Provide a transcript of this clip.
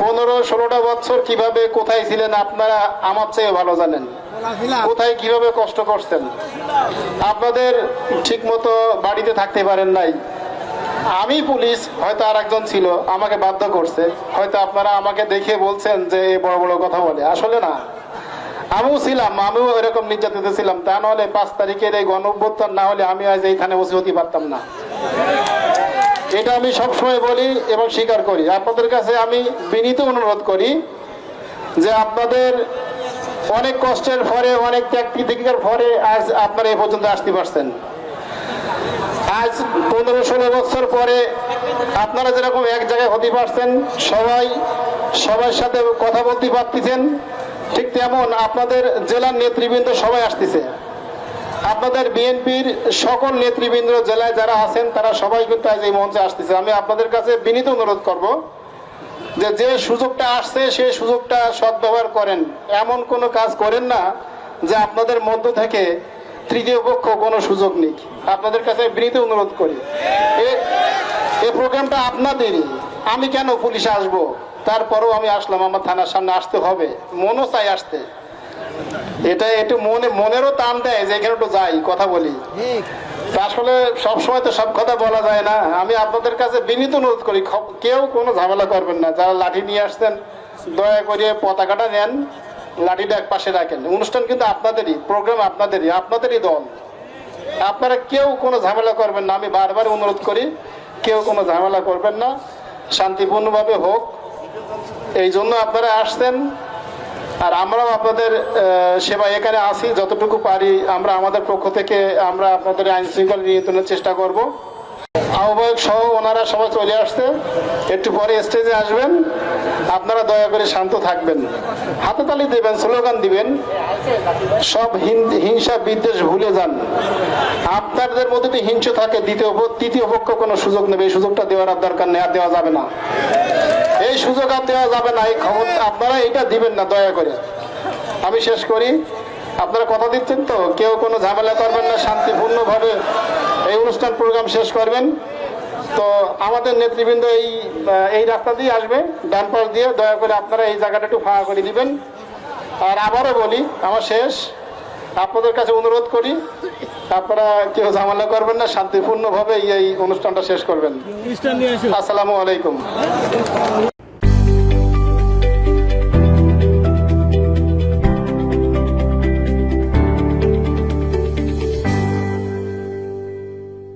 পনেরো ষোলোটা বছর কীভাবে কোথায় ছিলেন আপনারা আমার চেয়ে ভালো জানেন। কোথায় কীভাবে কষ্ট করছেন? আপনাদের ঠিক মতো বাড়িতে থাকতে পারেন নাই। আমি পুলিশ হয়তো আর একজন ছিল আমাকে বাধ্য করছে। হয়তো আপনারা আমাকে দেখে বলছেন যে বড় বড় কথা বলে। আসলে না। আমিও ছিলাম আমিও এরকম নির্যাতিত ছিলাম। তা নাহলে পাঁচ তারিখের এই গণ না হলে আমি আজ এইখানে বসে হতে পারতাম না। এটা আমি সবসময় বলি এবং স্বীকার করি। আপনাদের কাছে আমি বিনীত অনুরোধ করি যে আপনাদের অনেক কষ্টের পরে, অনেক ত্যাগ প্রতিজ্ঞার পরে আজ আপনারা এ পর্যন্ত আসতে পারছেন। আজ পনেরো ষোলো বছর পরে আপনারা যেরকম এক জায়গায় হতে পারছেন, সবাই সবার সাথে কথা বলতে পারতেছেন, ঠিক তেমন আপনাদের জেলার নেতৃবৃন্দ সবাই আসতেছে। আপনাদের বিএনপির সকল নেতৃবৃন্দ, জেলায় যারা আছেন, তারা সবাই কিন্তু আজ এই মঞ্চে আসতেছে। আমি আপনাদের কাছে বিনীত অনুরোধ করব যে যে সুযোগটা আসছে সেই সুযোগটা সদ্ব্যবহার করেন। এমন কোনো কাজ করেন না যে আপনাদের মধ্য থেকে তৃতীয় পক্ষ কোনো সুযোগ নেই। আপনাদের কাছে বিনীত অনুরোধ করি। এ- প্রোগ্রামটা আপনাদেরই। আমি কেন পুলিশে আসব? তারপরেও আমি আসলাম, আমার থানার সামনে আসতে হবে। মনও চাই আসতে। এটা একটু মনে মনেরও টান দেয় যে এখানে একটু যাই কথা বলি। আসলে সবসময় তো সব কথা বলা যায় না। আমি আপনাদের কাছে বিনীত অনুরোধ করি কেউ কোনো ঝামেলা করবেন না। যারা লাঠি নিয়ে আসছেন দয়া করে পতাকাটা নেন লাঠিটা এক পাশে রাখেন। অনুষ্ঠান কিন্তু আপনাদেরই প্রোগ্রাম আপনাদেরই আপনাদেরই দল। আপনারা কেউ কোনো ঝামেলা করবেন না। আমি বারবার অনুরোধ করি কেউ কোনো ঝামেলা করবেন না। শান্তিপূর্ণভাবে হোক। এই জন্য আপনারা আসছেন। আর আমরাও আপনাদের সেবা এখানে আসি যতটুকু পারি আমরা আমাদের পক্ষ থেকে আমরা আপনাদের আইন শৃঙ্খলা নিয়ন্ত্রণের চেষ্টা করব। আহ্বায়ক সহ ওনারা সবাই চলে আসছে। একটু পরে স্টেজে আসবেন। আপনারা দয়া করে শান্ত থাকবেন। হাতে তালি দেবেন, স্লোগান দিবেন। সব হিংসা বিদ্বেষ ভুলে যান। আপনাদের মধ্যে যদি হিংসা থাকে, দ্বিতীয় তৃতীয় পক্ষ কোনো সুযোগ নেবে। এই সুযোগটা দেওয়ার আর দরকার নেই, আর দেওয়া যাবে না। এই সুযোগ আর দেওয়া যাবে না, এই খবর আপনারা এটা দিবেন না, দয়া করে। আমি শেষ করি। আপনারা কথা দিচ্ছেন তো? কেউ কোনো ঝামেলা করবেন না, শান্তিপূর্ণভাবে এই অনুষ্ঠান প্রোগ্রাম শেষ করবেন। তো আমাদের নেতৃবৃন্দ এই এই রাস্তা দিয়ে আসবে। ডান পাশ দিয়ে দয়া করে আপনারা এই জায়গাটা একটু ফাঁকা করে দিবেন। আর আবারও বলি আমার শেষ। আপনাদের কাছে অনুরোধ করি আপনারা কেউ ঝামেলা করবেন না শান্তিপূর্ণভাবে এই অনুষ্ঠানটা শেষ করবেন। আসসালামু আলাইকুম।